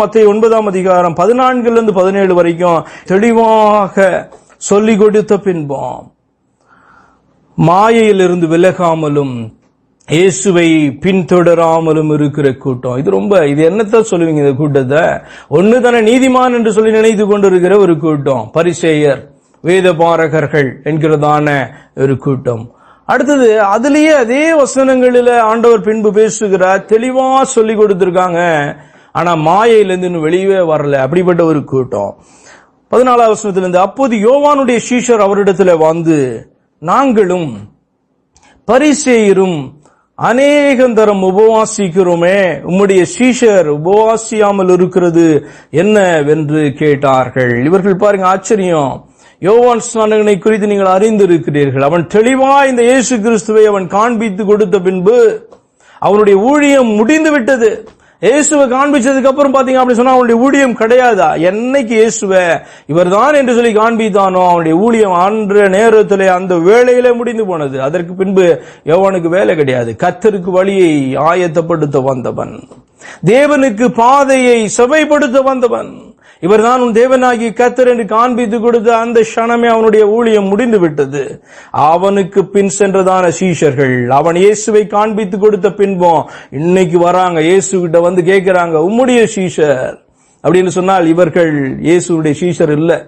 மத்திய ஒன்பதாம் அதிகாரம் பதினான்குல இருந்து பதினேழு வரைக்கும் தெளிவாக சொல்லிக் கொடுத்த பின்பம் மாயையிலிருந்து விலகாமலும் இயேசுவை பின்தொடராமலும் இருக்கிற கூட்டம். இது ரொம்ப இது என்னத்தான் சொல்லுவீங்க இந்த கூட்டத்தை? ஒன்று தானே நீதிமான் என்று சொல்லி நினைத்து கொண்டிருக்கிற ஒரு கூட்டம். பரிசேயர் வேத பாரகர்கள் என்கிறதான ஒரு கூட்டம். அடுத்தது அதுலயே அதே வசனங்களில ஆண்டவர் பின்பு பேசுகிறார் தெளிவா சொல்லி கொடுத்திருக்காங்க. ஆனா மாயையிலிருந்து இன்னும் வெளியே வரல. அப்படிப்பட்ட ஒரு கூட்டம். பதினாலாவது வசனத்திலிருந்து அப்போது யோவானுடைய சீஷர் அவரிடத்துல வந்து நாங்களும் பரிசேயரும் அநேகந்தரம் உபவாசிக்கிறோமே. உம்முடைய சீஷர் உபவாசியாமல் இருக்கிறது என்னவென்று கேட்டார்கள். இவர்கள் பாருங்க ஆச்சரியம். யோவான் ஸ்நானகனை குறித்து நீங்கள் அறிந்திருக்கிறீர்கள். அவன் தெளிவா இந்த இயேசு கிறிஸ்துவை அவன் காண்பித்து கொடுத்த பின்பு அவனுடைய ஊழியம் முடிந்து விட்டது இயேசுவை காண்பிச்சதுக்கு அப்புறம் பாத்தீங்க அப்படி சொன்னா அவனுடைய ஊழியம் கிடையாதா? என்னைக்கு இயேசுவை? இவர்தான் என்று சொல்லி காண்பித்தானோ? அவனுடைய ஊழியம் அன்ற நேரத்தில் அந்த வேலையிலே முடிந்து போனது. அதற்கு பின்பு எவனுக்கு வேலை கிடையாது. கத்தருக்கு வழியை ஆயத்தப்படுத்த வந்தவன். தேவனுக்கு பாதையை சபைப்படுத்த வந்தவன். இவர்தான் உன் தேவனாகி கத்தர் என்று காண்பித்து கொடுத்த அந்த க்ஷணமே அவனுடைய ஊழியம் முடிந்து விட்டது அவனுக்கு பின் சென்றதான சீஷர்கள் அவன் இயேசுவை காண்பித்து கொடுத்த பின்பம் இன்னைக்கு வராங்க இயேசு கிட்ட வந்து கேட்கிறாங்க உம்முடைய சீஷர். அப்படின்னு சொன்னால் இவர்கள் இயேசுடைய சீஷர் இல்லை.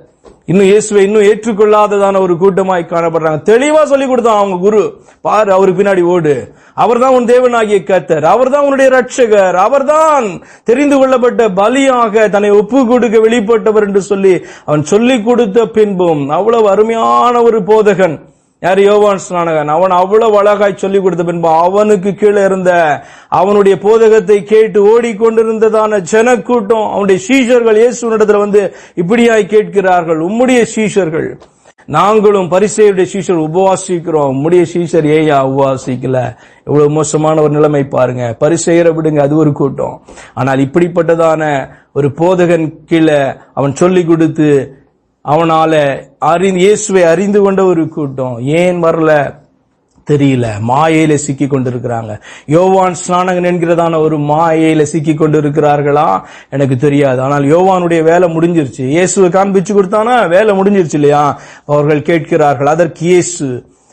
இன்னும் இயேசுவை இன்னும் ஏற்றுக்கொள்ளாததான ஒரு கூட்டமாய் காணப்படுறாங்க. தெளிவா சொல்லி கொடுத்தான் அவங்க குரு. பாரு அவருக்கு பின்னாடி ஓடு. அவர்தான் உன் தேவனாகிய கத்தர் அவர்தான் உன்னுடைய ரட்சகர் அவர்தான் தெரிந்து கொள்ளப்பட்ட பலியாக தன்னை ஒப்பு கொடுக்க வெளிப்பட்டவர் என்று சொல்லி அவன் சொல்லி கொடுத்த பின்பும் அவ்வளவு அருமையான ஒரு போதகன். யார் யோவான் ஸ்நானகன் அவன் அவ்வளவு அழகாய் சொல்லி கொடுத்த பின்பு அவனுக்கு கீழே இருந்த அவனுடைய போதகத்தை கேட்டு ஓடிக்கொண்டிருந்ததான ஜனக்கூட்டம் அவனுடைய சீஷர்கள் இயேசுனிடத்துல வந்து இப்படியாய் கேட்கிறார்கள் உம்முடைய சீஷர்கள் நாங்களும் பரிசையுடைய சீஷர் உபவாசிக்கிறோம். உம்முடைய சீஷர் ஏயா உபவாசிக்கல. இவ்வளவு மோசமான ஒரு நிலைமை பாருங்க. பரிசெயரை விடுங்க அது ஒரு கூட்டம். ஆனால் இப்படிப்பட்டதான ஒரு போதகன் கீழே அவன் சொல்லி கொடுத்து அவனால அறிந்து இயேசுவை அறிந்து கொண்ட ஒரு கூட்டம். ஏன் வரல? தெரியல. மாயையில சிக்கி கொண்டிருக்கிறாங்க. யோவான் ஸ்நானகன் என்கிறதான ஒரு மாயையில சிக்கி கொண்டிருக்கிறார்களா? எனக்கு தெரியாது. ஆனால் யோவானுடைய வேலை முடிஞ்சிருச்சு. இயேசுவை காண்பிச்சு கொடுத்தானா? வேலை முடிஞ்சிருச்சு இல்லையா? அவர்கள் கேட்கிறார்கள் அதற்கு இயேசு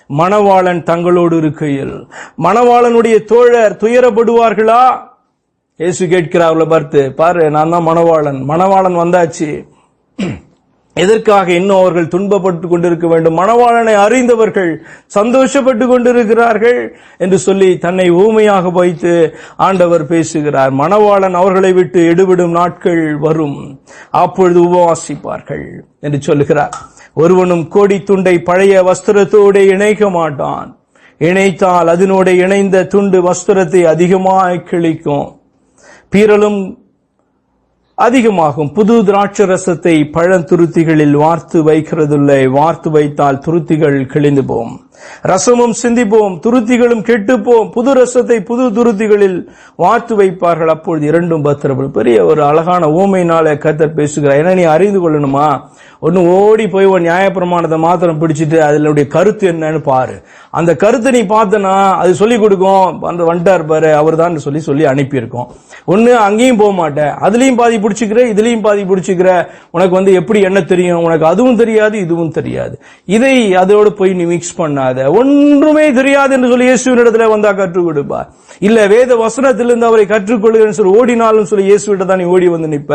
மணவாளன் தங்களோடு இருக்கையில் மணவாளனுடைய தோழர் துயரப்படுவார்களா? இயேசு கேட்கிறார்களை பார்த்து பாரு நான் தான் மணவாளன். மணவாளன் வந்தாச்சு. எதற்காக இன்னும் அவர்கள் துன்பப்பட்டு கொண்டிருக்க வேண்டும்? மணவாளனை அறிந்தவர்கள் சந்தோஷப்பட்டு கொண்டிருக்கிறார்கள் என்று சொல்லி தன்னை ஊமையாக வைத்து ஆண்டவர் பேசுகிறார். மணவாளன் அவர்களை விட்டு எடுவிடும் நாட்கள் வரும். அப்பொழுது உபவாசிப்பார்கள் என்று சொல்லுகிறார். ஒருவனும் கோடி துண்டை பழைய வஸ்திரத்தோடு இணைக்க மாட்டான். இணைத்தால் அதனோட இணைந்த துண்டு வஸ்திரத்தை அதிகமாக கிழிக்கும். பீரலும் அதிகமாகும். புது திராட்சை ரசத்தை பழந்துருத்திகளில் வார்த்து வைக்கிறதில்லை வார்த்து வைத்தால் துருத்திகள் கிழிந்து போகும் ரசமும் சிந்திப்போம் துருத்திகளும் கெட்டுப்போம். புது ரசத்தை புது துருத்திகளில் வாத்து வைப்பார்கள். அப்பொழுது இரண்டும் பத்திரப்படும். பெரிய ஒரு அழகான ஊமையினால கத்தர் பேசுகிறார். ஏன்னா நீ அறிந்து கொள்ளணுமா? ஒன்னு ஓடி போய் ஒரு நியாயப்பிரமாணத்தை மாத்திரம் பிடிச்சிட்டு அதனுடைய கருத்து என்னன்னு பாரு. அந்த கருத்தை நீ பார்த்தனா அது சொல்லி கொடுக்கும். அந்த வந்துட்டார் பாரு அவர் தான் சொல்லி சொல்லி அனுப்பியிருக்கோம். ஒன்னு அங்கேயும் போக மாட்டேன். அதுலயும் பாதி பிடிச்சிக்கிற இதுலயும் பாதி பிடிச்சிக்கிற உனக்கு வந்து எப்படி என்ன தெரியும்? உனக்கு அதுவும் தெரியாது இதுவும் தெரியாது. இதை அதோடு போய் நீ மிக்ஸ் தெரியாத ஒன்றுமே தெரியாது என்று சொல்லி இயேசுவினிடத்துல வந்தா கற்றுக் கொடுப்பா இல்ல வேத வசனத்திலிருந்து அவரை கற்றுக்கொள்கிறேன்னு சொல்லி ஓடினாலும் சொல்லி இயேசுவிட்ட தான் நீ ஓடி வந்து நிற்ப.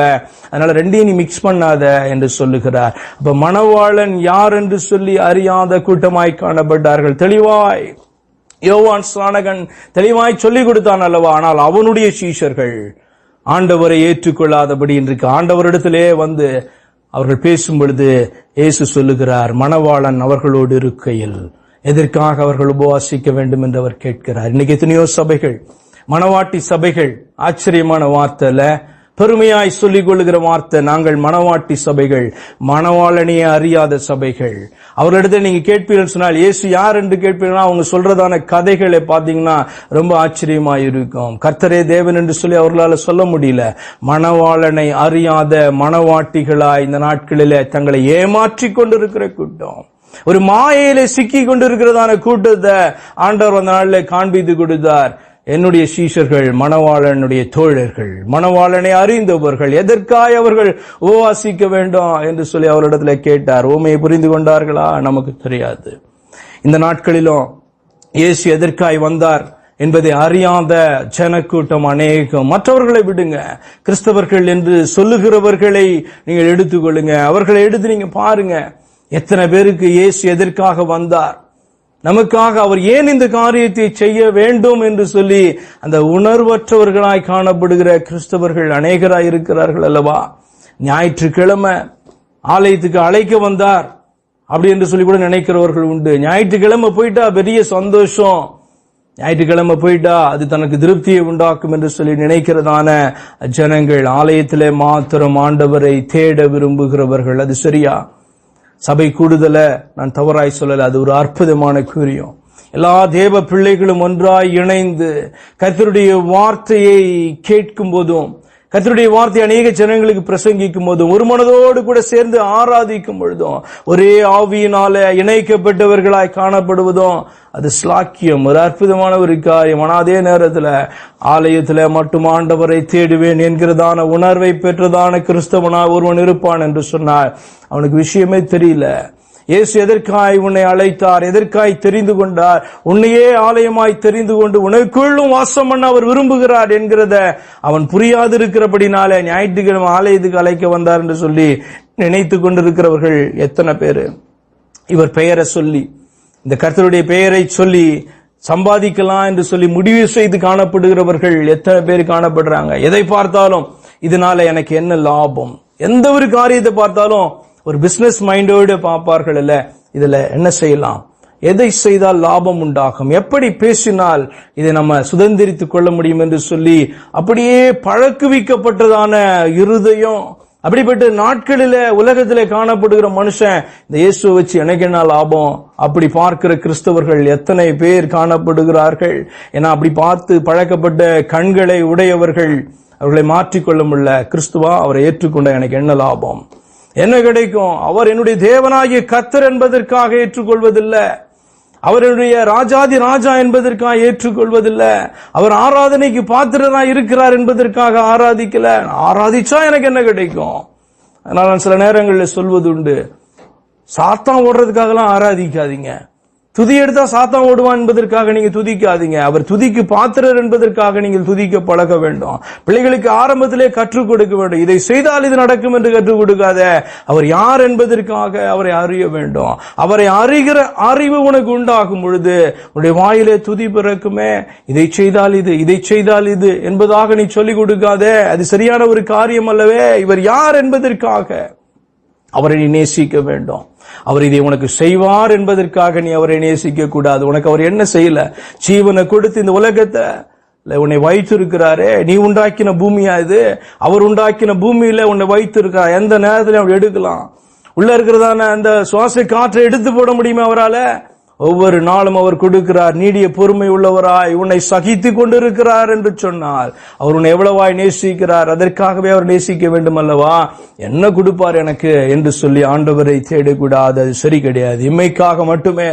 அதனால ரெண்டையும் நீ மிக்ஸ் பண்ணாத என்று சொல்லுகிறார். அப்ப மணவாளன் யார் என்று சொல்லி அறியாத கூட்டமாய் காணப்பட்டார்கள். தெளிவாய். யோவான் ஸ்நானகன் தெளிவாய் சொல்லிக் கொடுத்தான் அல்லவா? ஆனால் அவனுடைய சீஷர்கள் ஆண்டவரை ஏற்றுக்கொள்ளாதபடி இன்றைக்கு ஆண்டவரிடத்திலே வந்து அவர்கள் பேசும் பொழுது இயேசு சொல்லுகிறார் மணவாளன் அவர்களோடு இருக்கையில் எதற்காக அவர்கள் உபவாசிக்க வேண்டும் என்று அவர் கேட்கிறார். இன்னைக்கு எத்தனையோ சபைகள் மணவாட்டி சபைகள் ஆச்சரியமான வார்த்தையில பெருமையாய் சொல்லிக் கொள்ளுகிற வார்த்தை நாங்கள் மணவாட்டி சபைகள் மணவாளனையே அறியாத சபைகள். அவர்களிடத்தில் நீங்க கேட்பீர்கள் சொன்னால் இயேசு யார் என்று கேட்பீங்கன்னா அவங்க சொல்றதான கதைகளை பார்த்தீங்கன்னா ரொம்ப ஆச்சரியமா இருக்கும் கர்த்தரே தேவன் என்று சொல்லி அவர்களால் சொல்ல முடியல. மணவாளனை அறியாத மணவாட்டிகளாய் இந்த நாட்களில தங்களை ஏமாற்றி கொண்டிருக்கிற கூட்டம். ஒரு மாயையில சிக்கி கொண்டிருக்கிறதான கூட்டத்தை ஆண்டவர் அந்த நாளில் காண்பித்து கொடுத்தார். என்னுடைய சீஷர்கள் மணவாளனுடைய தோழர்கள் மணவாளனை அறிந்தவர்கள் எதற்காய் அவர்கள் உபவாசிக்க வேண்டும் என்று சொல்லி அவரிடத்துல கேட்டார். ஓமையை புரிந்து கொண்டார்களா? நமக்கு தெரியாது. இந்த நாட்களிலும் இயேசு எதற்காய் வந்தார் என்பதை அறியாத ஜனக்கூட்டம் அநேகம். மற்றவர்களை விடுங்க. கிறிஸ்தவர்கள் என்று சொல்லுகிறவர்களை நீங்கள் எடுத்துக்கொள்ளுங்க. அவர்களை எடுத்து நீங்க பாருங்க. எத்தனை பேருக்கு இயேசு எதற்காக வந்தார்? நமக்காக அவர் ஏன் இந்த காரியத்தை செய்ய வேண்டும் என்று சொல்லி அந்த உணர்வற்றவர்களாய் காணப்படுகிற கிறிஸ்தவர்கள் அநேகராய் இருக்கிறார்கள் அல்லவா? ஞாயிற்றுக்கிழமை ஆலயத்துக்கு அழைக்க வந்தார் அப்படி என்று சொல்லி கூட நினைக்கிறவர்கள் உண்டு. ஞாயிற்றுக்கிழமை போயிட்டா பெரிய சந்தோஷம். ஞாயிற்றுக்கிழமை போயிட்டா அது தனக்கு திருப்தியை உண்டாக்கும் என்று சொல்லி நினைக்கிறதான ஜனங்கள் ஆலயத்திலே மாத்திரம் ஆண்டவரை தேட விரும்புகிறவர்கள். அது சரியா? சபை கூடுதலை நான் தவறாய் சொல்லலை அது ஒரு அற்புதமான கூறியம். எல்லா தேவ பிள்ளைகளும் ஒன்றாய் இணைந்து கத்தருடைய வார்த்தையை கேட்கும் போதும் கத்தருடைய வார்த்தை அநேக ஜனங்களுக்கு பிரசங்கிக்கும் போதும் ஒரு மனதோடு கூட சேர்ந்து ஆராதிக்கும் பொழுதும் ஒரே ஆவியினால இணைக்கப்பட்டவர்களாய் காணப்படுவதும் அது ஸ்லாக்கியம் ஒரு அற்புதமான ஒரு காரியம். ஆனால் அதே நேரத்தில் ஆலயத்தில் மட்டும் ஆண்டவரை தேடுவேன் என்கிறதான உணர்வை பெற்றதான கிறிஸ்தவனா ஒருவன் இருப்பான் என்று சொன்னார் அவனுக்கு விஷயமே தெரியல. இயேசு எதற்காய் உன்னை அழைத்தார்? எதற்காய் தெரிந்து கொண்டார்? உன்னையே ஆலயமாய் தெரிந்து கொண்டு உனக்குள்ளும் வாசம் பண்ண அவர் விரும்புகிறார் என்கிறத அவன் புரியாது இருக்கிறபடினாலே ஞாயிற்றுக்கிழமை ஆலயத்துக்கு அழைக்க வந்தார் என்று சொல்லி நினைத்து கொண்டிருக்கிறவர்கள் எத்தனை பேரு? இவர் பெயரை சொல்லி இந்த கர்த்தருடைய பெயரை சொல்லி சம்பாதிக்கலாம் என்று சொல்லி முடிவு செய்து காணப்படுகிறவர்கள் எத்தனை பேர் காணப்படுறாங்க? எதை பார்த்தாலும் இதனால எனக்கு என்ன லாபம்? எந்த ஒரு காரியத்தை பார்த்தாலும் ஒரு பிஸ்னஸ் மைண்டோடு பார்ப்பார்கள் இல்ல இதுல என்ன செய்யலாம்? எதை செய்தால் லாபம் உண்டாகும்? எப்படி பேசினால் இதை நம்ம சுதந்திரித்துக் கொள்ள முடியும் என்று சொல்லி அப்படியே பழக்குவிக்கப்பட்டதான இருதயம் அப்படிப்பட்ட நாட்களில உலகத்தில் காணப்படுகிற மனுஷன் இந்த இயேசுவை வச்சு எனக்கு என்ன லாபம்? அப்படி பார்க்கிற கிறிஸ்தவர்கள் எத்தனை பேர் காணப்படுகிறார்கள்? ஏன்னா அப்படி பார்த்து பழக்கப்பட்ட கண்களை உடையவர்கள் அவர்களை மாற்றிக்கொள்ள முடியல. கிறிஸ்துவா அவரை ஏற்றுக்கொண்ட எனக்கு என்ன லாபம்? என்ன கிடைக்கும்? அவர் என்னுடைய தேவனாகிய கத்தர் என்பதற்காக ஏற்றுக்கொள்வதில்லை. அவருடைய ராஜாதி ராஜா என்பதற்காக ஏற்றுக்கொள்வதில்லை. அவர் ஆராதனைக்கு பாத்திரதான் இருக்கிறார் என்பதற்காக ஆராதிக்கல. ஆராதிச்சா எனக்கு என்ன கிடைக்கும்? அதனால நான் சில நேரங்களில் சொல்வது உண்டு சாத்தான் ஓடுறதுக்காகலாம் ஆராதிக்காதீங்க. துதி எடுத்தா சாத்தான் ஓடுவான் என்பதற்காக நீங்க துதிக்காதீங்க. அவர் துதிக்கு பாத்திரர் என்பதற்காக நீங்கள் துதிக்க பழக வேண்டும். பிள்ளைகளுக்கு ஆரம்பத்திலே கற்றுக் கொடுக்க வேண்டும். இதை செய்தால் இது நடக்கும் என்று கற்றுக் கொடுக்காத அவர் யார் என்பதற்காக அவரை அறிய வேண்டும். அவரை அறிகிற அறிவு உனக்கு உண்டாகும் பொழுது உன்னுடைய வாயிலே துதி பிறக்குமே. இதை செய்தால் இது இதை செய்தால் இது என்பதாக நீ சொல்லிக் கொடுக்காதே. அது சரியான ஒரு காரியம் அல்லவே. இவர் யார் என்பதற்காக? அவரை நீ நேசிக்க வேண்டும். அவர் இதை உனக்கு செய்வார் என்பதற்காக நீ அவரை நேசிக்க கூடாது. உனக்கு அவர் என்ன செய்யல? ஜீவனை கொடுத்து இந்த உலகத்தை உன்னை வைத்திருக்கிறாரே. நீ உண்டாக்கின பூமியா இது? அவர் உண்டாக்கின பூமியில உன்னை வைத்திருக்கிறார். எந்த நேரத்திலும் அவர் எடுக்கலாம். உள்ள இருக்கிறதான அந்த சுவாச காற்றை எடுத்து போட முடியுமா அவரால்? ஒவ்வொரு நாளும் அவர் கொடுக்கிறார் நீடிய பொறுமை உள்ளவராய் உன்னை சகித்து கொண்டிருக்கிறார் என்று சொன்னால் அவர் உன்னை எவ்வளவாய் நேசிக்கிறார் அதற்காகவே அவர் நேசிக்க வேண்டும் அல்லவா? என்ன கொடுப்பார் எனக்கு? என்று சொல்லி ஆண்டவரை தேடக்கூடாது அது சரி கிடையாது. இம்மைக்காக மட்டுமே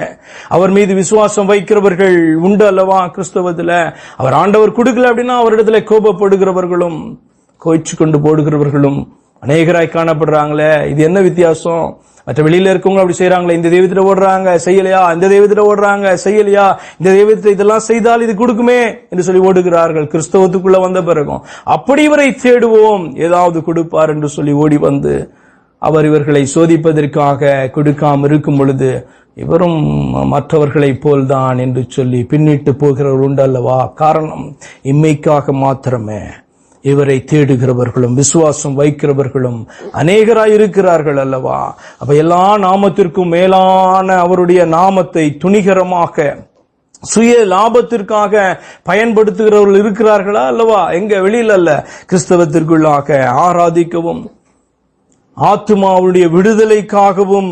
அவர் மீது விசுவாசம் வைக்கிறவர்கள் உண்டு அல்லவா கிறிஸ்தவத்தில்? அவர் ஆண்டவர் கொடுக்கல அப்படின்னா அவரிடத்துல கோபப்படுகிறவர்களும் கோய்ச்சு கொண்டு போடுகிறவர்களும் அநேகராய் காணப்படுறாங்களே. இது என்ன வித்தியாசம்? மற்ற வெளியில இருக்கவங்க அப்படி செய்யறாங்களே இந்த தெய்வத்துல ஓடுறாங்க செய்யலையா? இந்த தெய்வத்துல ஓடுறாங்க செய்யலையா? இந்த தெய்வத்தை இதெல்லாம் செய்தால் இது கொடுக்குமே என்று சொல்லி ஓடுகிறார்கள். கிறிஸ்தவத்துக்குள்ள வந்த பிறகும். அப்படி இவரை தேடுவோம். ஏதாவது கொடுப்பார் என்று சொல்லி ஓடி வந்து அவர் இவர்களை சோதிப்பதற்காக கொடுக்காமல் இருக்கும் பொழுது இவரும் மற்றவர்களைப் போல்தான் என்று சொல்லி பின்னிட்டு போகிறவர் உண்டு அல்லவா? காரணம் இம்மைக்காக மாத்திரமே. இவரை தேடுகிறவர்களும் விசுவாசம் வைக்கிறவர்களும் அநேகராய் இருக்கிறார்கள் அல்லவா? அப்ப எல்லா நாமத்திற்கும் மேலான அவருடைய நாமத்தை துணிகரமாக சுய லாபத்திற்காக பயன்படுத்துகிறவர்கள் இருக்கிறார்களா அல்லவா? எங்க வெளியில் அல்ல கிறிஸ்தவத்திற்குள்ளாக ஆராதிக்கவும் ஆத்மாவுடைய விடுதலைக்காகவும்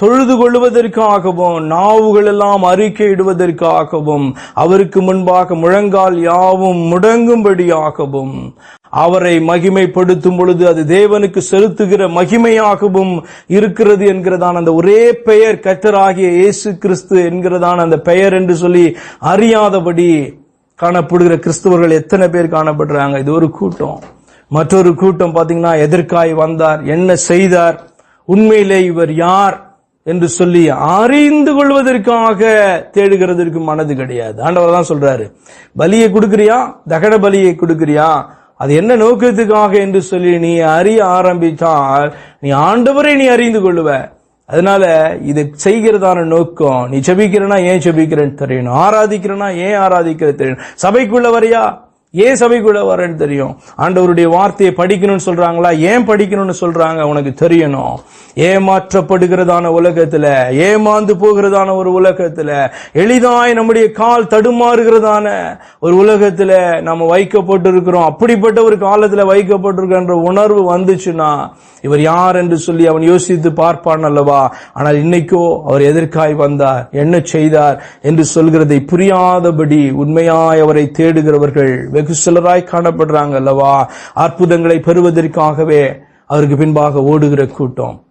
தொழுது கொள்வதற்காகவும் நாவுகள் எல்லாம் அறிக்கையிடுவதற்காகவும் அவருக்கு முன்பாக முழங்கால் யாவும் முடங்கும்படியாகவும் அவரை மகிமைப்படுத்தும் பொழுது அது தேவனுக்கு செலுத்துகிற மகிமையாகவும் இருக்கிறது என்கிறதான அந்த ஒரே பெயர் கத்தராகிய இயேசு கிறிஸ்து என்கிறதான அந்த பெயர் என்று சொல்லி அறியாதபடி காணப்படுகிற கிறிஸ்தவர்கள் எத்தனை பேர் காணப்படுறாங்க? இது ஒரு கூட்டம். மற்றொரு கூட்டம் பார்த்தீங்கன்னா எதற்காய் வந்தார்? என்ன செய்தார்? உண்மையிலே இவர் யார்? என்று சொல்லி அறிந்து கொள்வதற்காக தேடுகிறதற்கு மனது கிடையாது. ஆண்டவர் தான் சொல்றாரு. பலியை கொடுக்குறியா? தகன பலியை கொடுக்குறியா? அது என்ன நோக்கத்துக்காக என்று சொல்லி நீ அறிய ஆரம்பித்தால் நீ ஆண்டவரை நீ அறிந்து கொள்ளுவ. அதனால இதை செய்கிறதான நோக்கம் நீ செபிக்கிறனா ஏன் செபிக்கிறேன்னு தெரியணும். ஆராதிக்கிறனா ஏன் ஆராதிக்கிறது தெரியணும். சபைக்குள்ள வரையா? ஏன் சபைக்குள்ள வரேன்னு தெரியும். ஆண்டவருடைய வார்த்தையை படிக்கணும்னு சொல்றாங்களா? ஏன் படிக்கணும்னு சொல்றாங்க? உனக்கு தெரியணும். ஏமாற்றப்படுகிறதான உலகத்துல ஏமாந்து போகிறதான ஒரு உலகத்துல எளிதாய் நம்முடைய கால் தடுமாறுகிறதான ஒரு உலகத்துல நம்ம வைக்கப்பட்டிருக்கிறோம். அப்படிப்பட்ட ஒரு காலத்துல வைக்கப்பட்டிருக்கின்ற உணர்வு வந்துச்சுன்னா இவர் யார் என்று சொல்லி அவன் யோசித்து பார்ப்பான் அல்லவா? ஆனால் இன்னைக்கோ அவர் எதற்காய் வந்தார்? என்ன செய்தார்? என்று சொல்கிறதை புரியாதபடி உண்மையாய் அவரை தேடுகிறவர்கள் வெகு சிலராய் காணப்படுறாங்க அல்லவா அற்புதங்களை பெறுவதற்காகவே அவருக்கு பின்பாக ஓடுகிற கூட்டம்.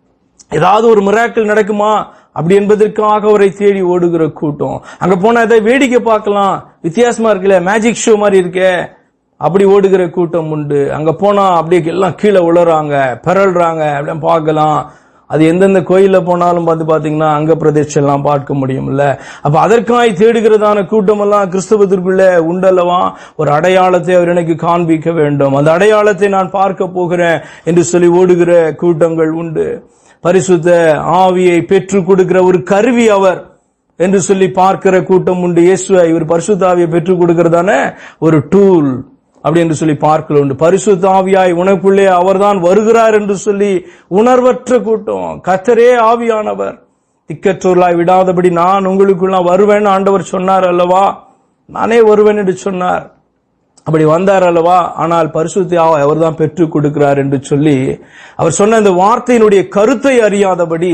ஏதாவது ஒரு மிராக்கள் நடக்குமா? அப்படி என்பதற்காக அவரை தேடி ஓடுகிற கூட்டம். அங்க போனா ஏதாவது வேடிக்கை பார்க்கலாம். வித்தியாசமா இருக்குல்ல மேஜிக் ஷோ மாதிரி இருக்கே. அப்படி ஓடுகிற கூட்டம் உண்டு. அங்க போனா அப்படியே எல்லாம் கீழே உளறாங்க பிறல்றாங்க அப்படின்னு பார்க்கலாம். அது எந்தெந்த கோயிலில் போனாலும் பார்த்து பார்த்தீங்கன்னா அங்க பிரதேசெல்லாம் பார்க்க முடியும்ல. அப்போ அதற்காய் தேடுகிறதான கூட்டமெல்லாம் கிறிஸ்தவத்திற்குள்ளே உண்டல்லவா? ஒரு அடையாளத்தை அவர் எனக்கு காண்பிக்க வேண்டும். அந்த அடையாளத்தை நான் பார்க்க போகிறேன் என்று சொல்லி ஓடுகிற கூட்டங்கள் உண்டு. பரிசுத்த ஆவியை பெற்றுக் கொடுக்கிற ஒரு கருவி அவர் என்று சொல்லி பார்க்கிற கூட்டம் உண்டு. இயேசுவை இவர் பரிசுத்த ஆவியை பெற்றுக் கொடுக்கிறதான ஒரு டூல் அப்படி என்று சொல்லி பார்க்கலாம் உண்டு. பரிசுத்த ஆவியாய் உனக்குள்ளே அவர்தான் வருகிறார் என்று சொல்லி உணர்வற்ற கூட்டம். கத்தரே ஆவியானவர். திக்கற்றோர்களாய் விடாதபடி நான் உங்களுக்குள்ள வருவேன் ஆண்டவர் சொன்னார் அல்லவா? நானே வருவேன் என்று சொன்னார். அப்படி வந்தார் அல்லவா? ஆனால் பரிசுத்தியாக அவர் தான் பெற்றுக் கொடுக்கிறார் என்று சொல்லி அவர் சொன்ன அந்த வார்த்தையினுடைய கருத்தை அறியாதபடி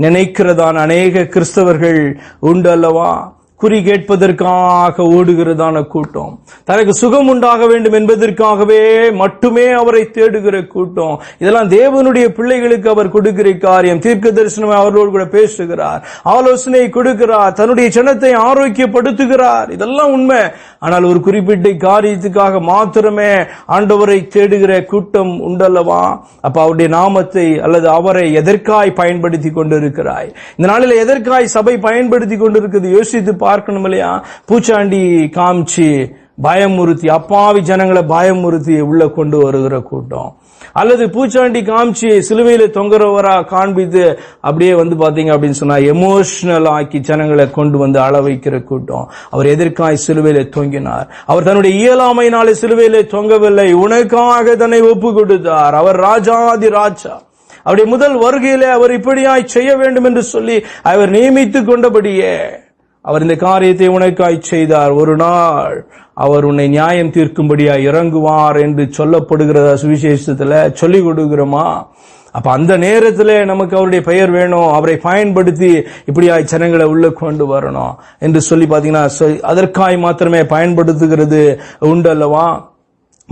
நினைக்கிறதான் அநேக கிறிஸ்தவர்கள் உண்டு அல்லவா? குறி கேட்பதற்காக ஓடுகிறதான கூட்டம். தனக்கு சுகம் உண்டாக வேண்டும் என்பதற்காகவே மட்டுமே அவரை தேடுகிற கூட்டம். இதெல்லாம் தேவனுடைய பிள்ளைகளுக்கு அவர் கொடுக்கிற காரியம். தீர்க்க தரிசனம் அவர்களோடு கூட பேசுகிறார். ஆலோசனை கொடுக்கிறார். தன்னுடைய ஜனத்தை ஆரோக்கியப்படுத்துகிறார். இதெல்லாம் உண்மை. ஆனால் ஒரு குறிப்பிட்ட காரியத்துக்காக மாத்திரமே ஆண்டவரை தேடுகிற கூட்டம் உண்டல்லவா? அப்ப அவருடைய நாமத்தை அல்லது அவரை எதற்காய் பயன்படுத்தி கொண்டிருக்கிறாய்? இந்த நாளில் எதற்காய் சபை பயன்படுத்தி கொண்டிருக்கிறது? யோசித்து பார்க்கணும் இல்லையா பூச்சாண்டி காமிச்சு பயமுறுத்தி அப்பாவி ஜனங்களை பயமுறுத்தி உள்ள கொண்டு வருகிற கூட்டம். அல்லது பூச்சாண்டி காமிச்சு சிலுவையில தொங்குறவரா காண்பித்து அப்படியே வந்து பாத்தீங்க அப்படின்னு சொன்னா எமோஷனல் ஆக்கி ஜனங்களை கொண்டு வந்து அள வைக்கிற கூட்டம். அவர் எதற்காய் சிலுவையில தொங்கினார்? அவர் தன்னுடைய இயலாமையினாலே சிலுவையில தொங்கவில்லை. உனக்காக தன்னை ஒப்பு கொடுத்தார். அவர் ராஜாதி ராஜா. அவருடைய முதல் வருகையிலே அவர் இப்படியாய் செய்ய வேண்டும் என்று சொல்லி அவர் நியமித்துக் கொண்டபடியே அவர் இந்த காரியத்தை உனக்காய் செய்தார். ஒரு நாள் அவர் உன்னை நியாயம் தீர்க்கும்படியா இறங்குவார் என்று சொல்லப்படுகிறதா சுவிசேஷத்துல? சொல்லிக் கொடுக்கிறோமா? அப்ப அந்த நேரத்தில் நமக்கு அவருடைய பெயர் வேணும். அவரை பயன்படுத்தி இப்படியாய் ஜனங்களை உள்ள கொண்டு வரணும் என்று சொல்லி பாத்தீங்கன்னா சொ- அதற்காய் மாத்திரமே பயன்படுத்துகிறது. உண்டல்லவா?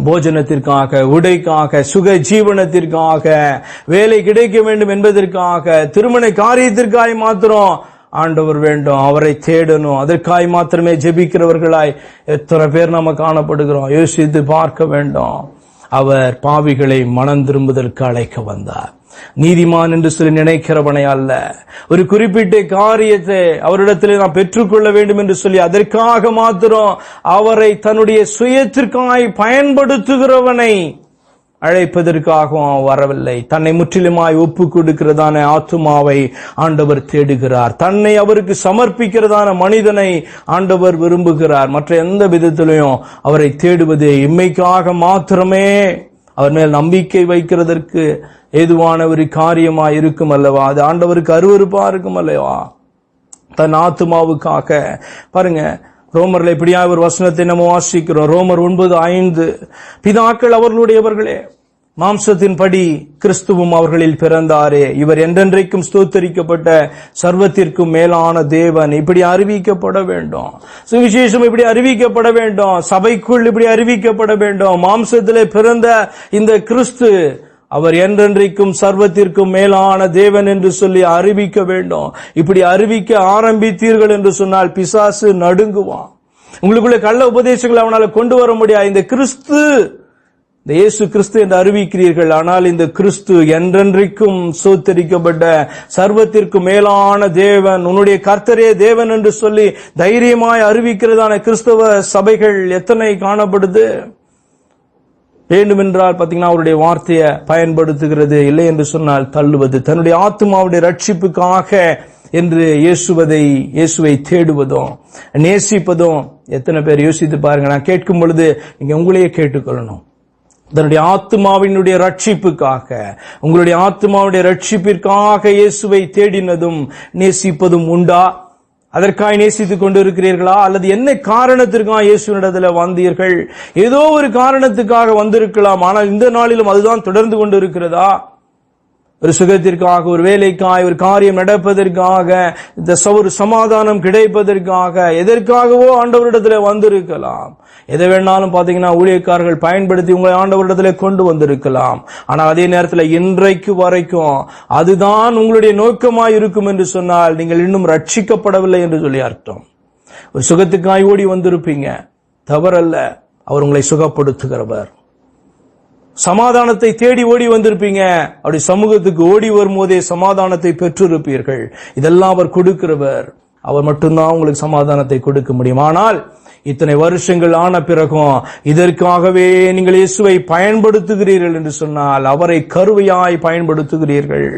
போஜனத்திற்காக உடைக்காக சுக ஜீவனத்திற்காக வேலை கிடைக்க வேண்டும் என்பதற்காக திருமண காரியத்திற்காய் மாத்திரம் ஆண்டவர் வேண்டும் அவரை தேடணும் அதற்காய் மாத்திரமே ஜெபிக்கிறவர்களாய் எத்தனை பேர் நம்ம காணப்படுகிறோம். யோசித்து பார்க்க வேண்டும். அவர் பாவிகளை மனம் திரும்புதற்கு அழைக்க வந்தார். நீதிமான் என்று சொல்லி நினைக்கிறவனை அல்ல. ஒரு குறிப்பிட்ட காரியத்தை அவரிடத்தில் நாம் பெற்றுக்கொள்ள வேண்டும் என்று சொல்லி அதற்காக மாத்திரம் அவரை தன்னுடைய சுயத்திற்காய் பயன்படுத்துகிறவனை அழைப்பதற்காகவும் வரவில்லை. தன்னை முற்றிலுமாய் ஒப்பு கொடுக்கிறதான ஆத்துமாவை ஆண்டவர் தேடுகிறார். தன்னை அவருக்கு சமர்ப்பிக்கிறதான மனிதனை ஆண்டவர் விரும்புகிறார். மற்ற எந்த விதத்திலையும் அவரை தேடுவது இம்மைக்காக மாத்திரமே அவர் மேல் நம்பிக்கை வைக்கிறதற்கு ஏதுவான ஒரு காரியமா இருக்கும் அல்லவா? அது ஆண்டவருக்கு அருவறுப்பா இருக்கும் அல்லவா? தன் ஆத்துமாவுக்காக. பாருங்க ரோமரில் இப்படியா ஒரு வசனத்தை நம்ம வாசிக்கிறோம். ரோமர் ஒன்பது ஐந்து. பிதாக்கள் அவர்களுடையவர்களே மாம்சத்தின்படி கிறிஸ்துவும் அவர்களில் பிறந்தாரே. இவர் என்றென்றைக்கும் ஸ்தோத்தரிக்கப்பட்ட சர்வத்திற்கும் மேலான தேவன். இப்படி அறிவிக்கப்பட வேண்டும். சுவிசேஷம் இப்படி அறிவிக்கப்பட வேண்டும். சபைக்குள் இப்படி அறிவிக்கப்பட வேண்டும். மாம்சத்திலே பிறந்த இந்த கிறிஸ்து அவர் என்றென்றைக்கும் சர்வத்திற்கும் மேலான தேவன் என்று சொல்லி அறிவிக்க வேண்டும். இப்படி அறிவிக்க ஆரம்பித்தீர்கள் என்று சொன்னால் பிசாசு நடுங்குவான். உங்களுக்குள்ள கள்ள உபதேசங்களை அவனால் கொண்டு வர முடியாது இந்த கிறிஸ்து இந்த இயேசு கிறிஸ்து என்று அறிவிக்கிறீர்கள். ஆனால் இந்த கிறிஸ்து என்றென்றைக்கும் சோத்தரிக்கப்பட்ட சர்வத்திற்கு மேலான தேவன் உன்னுடைய கர்த்தரே தேவன் என்று சொல்லி தைரியமாய் அறிவிக்கிறதான கிறிஸ்தவ சபைகள் எத்தனை காணப்படுது? வேண்டுமென்றால் பார்த்தீங்கன்னா அவருடைய வார்த்தையை பயன்படுத்துகிறது. இல்லை என்று சொன்னால் தள்ளுவது. தன்னுடைய ஆத்மாவுடைய ரட்சிப்புக்காக என்று இயேசுவதை இயேசுவை தேடுவதும் நேசிப்பதும் எத்தனை பேர் யோசித்து பாருங்க. நான் கேட்கும் பொழுது நீங்க உங்களையே கேட்டுக்கொள்ளணும். தன்னுடைய ஆத்மாவினுடைய ரட்சிப்புக்காக உங்களுடைய ஆத்மாவுடைய ரட்சிப்பிற்காக இயேசுவை தேடினதும் நேசிப்பதும் உண்டா? அதற்காய் நேசித்துக் கொண்டிருக்கிறீர்களா? அல்லது என்ன காரணத்திற்காக இயேசுனிடத்தில் வந்தீர்கள்? ஏதோ ஒரு காரணத்துக்காக வந்திருக்கலாம் ஆனால் இந்த நாளிலும் அதுதான் தொடர்ந்து கொண்டிருக்கிறதா? ஒரு சுகத்திற்காக ஒரு வேலைக்காய் ஒரு காரியம் நடப்பதற்காக இந்த ஒரு சமாதானம் கிடைப்பதற்காக எதற்காகவோ ஆண்டவரிடத்துல வந்திருக்கலாம். எதை வேணாலும் பார்த்தீங்கன்னா ஊழியக்காரர்கள் பயன்படுத்தி உங்களை ஆண்டவரிடத்துல கொண்டு வந்திருக்கலாம். ஆனால் அதே நேரத்தில் இன்றைக்கு வரைக்கும் அதுதான் உங்களுடைய நோக்கமாய் இருக்கும் என்று சொன்னால் நீங்கள் இன்னும் ரட்சிக்கப்படவில்லை என்று சொல்லி அர்த்தம். ஒரு சுகத்துக்காய் ஓடி வந்திருப்பீங்க. தவறல்ல. அவர் உங்களை சுகப்படுத்துகிறவர். சமாதானத்தை தேடி ஓடி வந்திருப்பீங்க. அப்படி சமூகத்துக்கு ஓடி வரும்போதே சமாதானத்தை பெற்றிருப்பீர்கள். இதெல்லாம் அவர் கொடுக்கிறவர். அவர் மட்டும்தான் உங்களுக்கு சமாதானத்தை கொடுக்க முடியும். ஆனால் இத்தனை வருஷங்கள் ஆன பிறகும் இதற்காகவே நீங்கள் இயேசுவை பயன்படுத்துகிறீர்கள் என்று சொன்னால் அவரை கருவையாய் பயன்படுத்துகிறீர்கள்.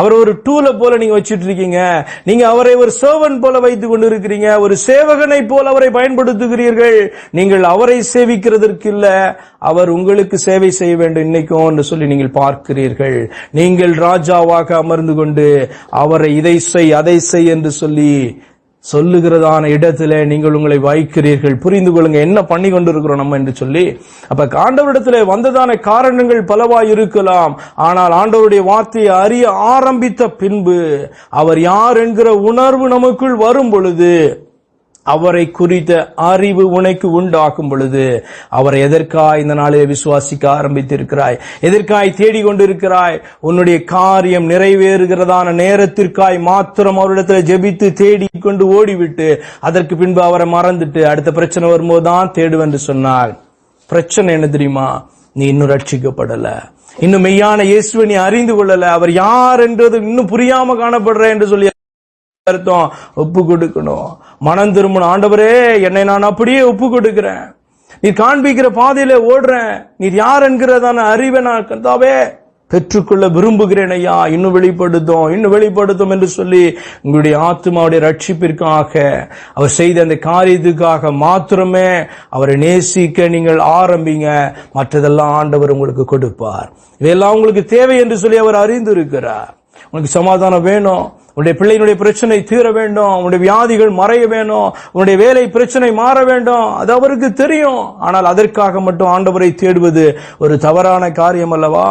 அவர் ஒரு டூலை போல நீங்க வச்சிட்டு இருக்கீங்க நீங்க அவரை ஒரு சர்வன் போல வைத்துக் கொண்டிருக்கிறீங்க. ஒரு சேவகனை போல அவரை பயன்படுத்துகிறீர்கள். நீங்கள் அவரை சேவிக்கிறதற்கு இல்ல அவர் உங்களுக்கு சேவை செய்ய வேண்டும் இன்னைக்கும் என்று சொல்லி நீங்கள் பார்க்கிறீர்கள். நீங்கள் ராஜாவாக அமர்ந்து கொண்டு அவரை இதை செய் அதை செய் என்று சொல்லி சொல்லுகிறதான இடத்துல நீங்கள் உங்களை வைக்கிறீர்கள் புரிந்து கொள்ளுங்க என்ன பண்ணி கொண்டிருக்கிறோம் நம்ம என்று சொல்லி. அப்ப ஆண்டவரிடத்துல வந்ததான காரணங்கள் பலவாய் இருக்கலாம். ஆனால் ஆண்டவருடைய வார்த்தையை அறிய ஆரம்பித்த பின்பு அவர் யார் என்கிற உணர்வு நமக்குள் வரும் பொழுது அவரை குறித்த அறிவு உனக்கு உண்டாக்கும் பொழுது அவரை எதற்காய் இந்த நாளிலே விசுவாசிக்க ஆரம்பித்திருக்கிறாய்? எதற்காய் தேடிக்கொண்டிருக்கிறாய்? உன்னுடைய காரியம் நிறைவேறுகிறதான நேரத்திற்காய் மாத்திரம் அவரிடத்தில் ஜெபித்து தேடிக் கொண்டு ஓடிவிட்டு அதற்கு பின்பு அவரை மறந்துட்டு அடுத்த பிரச்சனை வரும்போது தான் தேடுவென்று சொன்னார் பிரச்சனை என்ன தெரியுமா? நீ இன்னும் ரட்சிக்கப்படல. இன்னும் மெய்யான இயேசுவை நீ அறிந்து கொள்ளல. அவர் யார் என்றது இன்னும் புரியாம காணப்படுற என்று சொல்லி அர்த்தம் ஒப்பு கொடுக்கணும். மனம் திரும்பணும். ஆண்டவரே என்னை நான் அப்படியே ஒப்பு கொடுக்கிறேன். நீ காண்பிக்கிற பாதையில ஓடுறேன். நீ யார் என்கிறதான அறிவை நான் கர்த்தாவே பெற்றுக்கொள்ள விரும்புகிறேன் ஐயா. இன்னும் வெளிப்படுத்தும் இன்னும் வெளிப்படுத்தும் என்று சொல்லி உங்களுடைய ஆத்மாவுடைய ரட்சிப்பிற்காக அவர் செய்த அந்த காரியத்துக்காக மாத்திரமே அவரை நேசிக்க நீங்கள் ஆரம்பிங்க. மற்றதெல்லாம் ஆண்டவர் உங்களுக்கு கொடுப்பார். இதெல்லாம் உங்களுக்கு தேவை என்று சொல்லி அவர் அறிந்திருக்கிறார். உனக்கு சமாதானம் வேணும். உன்னுடைய பிள்ளையினுடைய பிரச்சனை தீர வேண்டும். உன்னுடைய வியாதிகள் மறைய வேணும் உன்னுடைய வேலை பிரச்சனை மாற வேண்டும். அது அவருக்கு தெரியும். ஆனால் அதற்காக மட்டும் ஆண்டவரை தேடுவது ஒரு தவறான காரியம் அல்லவா?